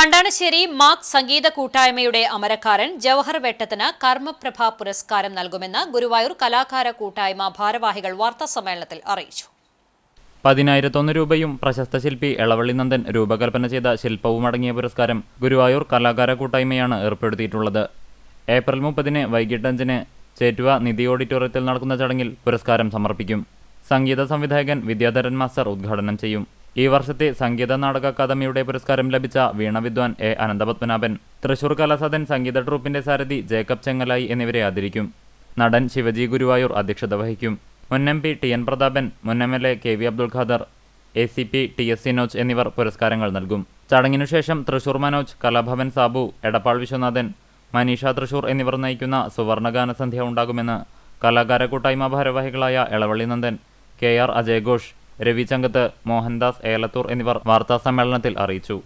Kandanassery Mac സംഗീത കൂട്ടായ്മയുടെ അമരക്കാരൻ ജവഹർ വെട്ടത്തിന് കർമ്മപ്രഭ പുരസ്കാരം നൽകുമെന്ന് ഗുരുവായൂർ കലാകാര കൂട്ടായ്മ ഭാരവാഹികൾ വാർത്താസമ്മേളനത്തിൽ അറിയിച്ചു. പതിനായിരത്തൊന്ന് രൂപയും പ്രശസ്ത ശില്പി എളവള്ളി നന്ദൻ രൂപകൽപ്പന ചെയ്ത ശില്പവും അടങ്ങിയ പുരസ്കാരം ഗുരുവായൂർ കലാകാര കൂട്ടായ്മയാണ് ഏർപ്പെടുത്തിയിട്ടുള്ളത്. ഏപ്രിൽ മുപ്പതിന് വൈകിട്ട് അഞ്ചിന് ചേറ്റുവ നിധി ഓഡിറ്റോറിയത്തിൽ നടക്കുന്ന ചടങ്ങിൽ പുരസ്കാരം സമർപ്പിക്കും. സംഗീത സംവിധായകൻ വിദ്യാധരൻ മാസ്റ്റർ ഉദ്ഘാടനം ചെയ്യും. ഈ വർഷത്തെ സംഗീത നാടക അക്കാദമിയുടെ പുരസ്കാരം ലഭിച്ച വീണവിദ്വാൻ എ അനന്തപത്മനാഭൻ തൃശൂർ കലാസദൻ സംഗീത ട്രൂപ്പിന്റെ സാരഥി ജേക്കബ് ചെങ്ങലായി എന്നിവരെ ആദരിക്കും. നടൻ ശിവജി ഗുരുവായൂർ അധ്യക്ഷത വഹിക്കും. മുൻ M P T N Prathapan മുൻ M L A K V Abdul Khader A C P T S Sinoj എന്നിവർ പുരസ്കാരങ്ങൾ നൽകും. ചടങ്ങിനു ശേഷം തൃശൂർ മനോജ് കലാഭവൻ സാബു എടപ്പാൾ വിശ്വനാഥൻ മനീഷ തൃശൂർ എന്നിവർ നയിക്കുന്ന സുവർണഗാന സന്ധ്യ ഉണ്ടാകുമെന്ന് കലാകാര കൂട്ടായ്മ ഭാരവാഹികളായ ഇളവള്ളി നന്ദൻ കെ ആർ അജയഘോഷ് രവി ചങ്കത്ത് മോഹൻദാസ് ഏലത്തൂർ എന്നിവർ വാർത്താസമ്മേളനത്തിൽ അറിയിച്ചു.